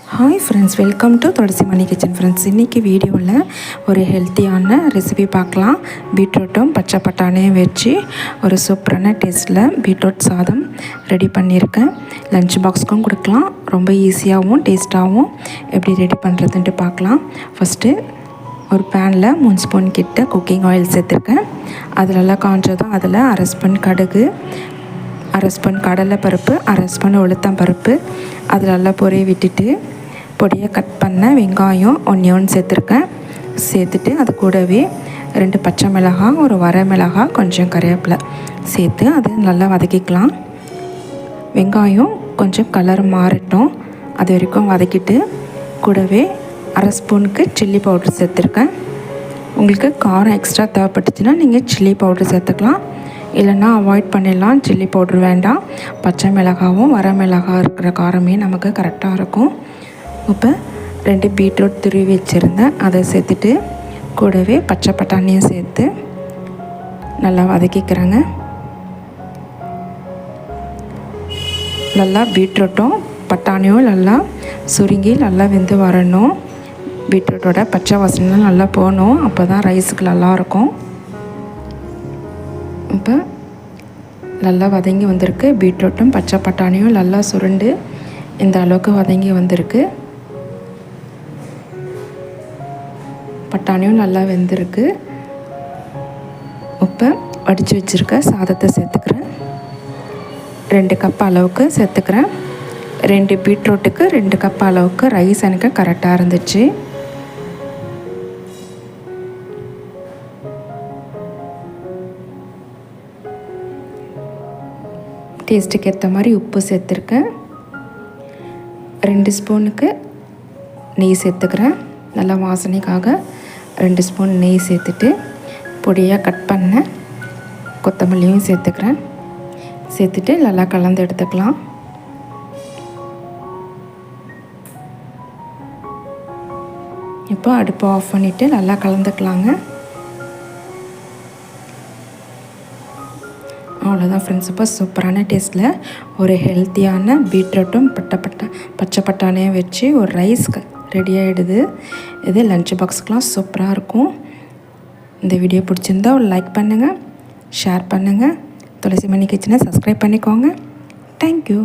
Hi friends welcome to Thulasi Mani kitchen friends இன்றைக்கி வீடியோவில் ஒரு ஹெல்த்தியான ரெசிபி பார்க்கலாம். பீட்ரூட்டும் பச்சை பட்டாணியும் வச்சு ஒரு சூப்பரான டேஸ்ட்டில் பீட்ரூட் சாதம் ரெடி பண்ணியிருக்கேன். லஞ்ச் பாக்ஸ்க்கும் கொடுக்கலாம். ரொம்ப ஈஸியாகவும் டேஸ்ட்டாகவும் எப்படி ரெடி பண்ணுறதுன்ட்டு பார்க்கலாம். ஃபஸ்ட்டு ஒரு பேனில் மூணு ஸ்பூன் கிட்ட குக்கிங் ஆயில் சேர்த்துருக்கேன். அதிலெல்லாம் காஞ்சதும் அதில் அரை ஸ்பூன் கடுகு அரை ஸ்பூன் கடலை பருப்பு அரை ஸ்பூன் உளுத்தம் பருப்பு. அது நல்லா பொரிய விட்டுட்டு பொடியை கட் பண்ண வெங்காயம் ஒன்னியோன் சேர்த்துருக்கேன். சேர்த்துட்டு அது கூடவே ரெண்டு பச்சை மிளகாய் ஒரு வர மிளகாய் கொஞ்சம் கருவேப்பிலை சேர்த்து அது நல்லா வதக்கிக்கலாம். வெங்காயம் கொஞ்சம் கலர் மாறட்டும். அது வரைக்கும் வதக்கிட்டு கூடவே அரை ஸ்பூனுக்கு சில்லி பவுடர் சேர்த்துருக்கேன். உங்களுக்கு காரம் எக்ஸ்ட்ரா தேவைப்பட்டுச்சுன்னா நீங்கள் சில்லி பவுடர் சேர்த்துக்கலாம். இல்லைன்னா அவாய்ட் பண்ணிடலாம். சில்லி பவுட்ரு வேண்டாம். பச்சை மிளகாவும் வர மிளகா இருக்கிற காரமே நமக்கு கரெக்டாக இருக்கும். இப்போ ரெண்டு பீட்ரூட் துருவி வச்சுருந்தேன். அதை சேர்த்துட்டு கூடவே பச்சை பட்டாணியும் சேர்த்து நல்லா வதக்கிக்கிறேங்க. நல்லா பீட்ரூட்டும் பட்டாணியும் நல்லா சுருங்கி நல்லா வெந்து வரணும். பீட்ரூட்டோட பச்சை வாசனைலாம் நல்லா போகணும். அப்போ தான் ரைஸுக்கு நல்லாயிருக்கும் இப்போ நல்லா வதங்கி வந்திருக்கு. பீட்ரூட்டும் பச்சை பட்டாணியும் நல்லா சுருண்டு இந்த அளவுக்கு வதங்கி வந்திருக்கு. பட்டாணியும் நல்லா வெந்திருக்கு. உப்பை வடித்து வச்சுருக்க சாதத்தை சேர்த்துக்கிறேன். ரெண்டு கப் அளவுக்கு சேர்த்துக்கிறேன். ரெண்டு பீட்ரூட்டுக்கு ரெண்டு கப் அளவுக்கு ரைஸ் எனக்கு கரெக்டாக இருந்துச்சு. டேஸ்ட்டுக்கு ஏற்ற மாதிரி உப்பு சேர்த்துருக்கேன். ரெண்டு ஸ்பூனுக்கு நெய் சேர்த்துக்கிறேன். நல்லா வாசனைக்காக ரெண்டு ஸ்பூன் நெய் சேர்த்துட்டு பொடியாக கட் பண்ண கொத்தமல்லியும் சேர்த்துக்கிறேன். சேர்த்துட்டு நல்லா கலந்து எடுத்துக்கலாம். இப்போ அடுப்பை ஆஃப் பண்ணிவிட்டு நல்லா கலந்துக்கலாங்க. அவ்வளோதான் ஃப்ரெண்ட்ஸ் இப்போ சூப்பரான டேஸ்ட்டில் ஒரு ஹெல்த்தியான பீட்ரூட்டும் பட்டை பட்டை பச்சை பட்டாணியும் வச்சு ஒரு ரைஸ் ரெடி ஆகிடுது இது லஞ்ச் பாக்ஸுக்கெலாம் சூப்பராக இருக்கும். இந்த வீடியோ பிடிச்சிருந்தா ஒரு லைக் பண்ணுங்கள் ஷேர் பண்ணுங்கள் துளசி மணி கிச்சனை சப்ஸ்கிரைப் பண்ணிக்கோங்க தேங்க்யூ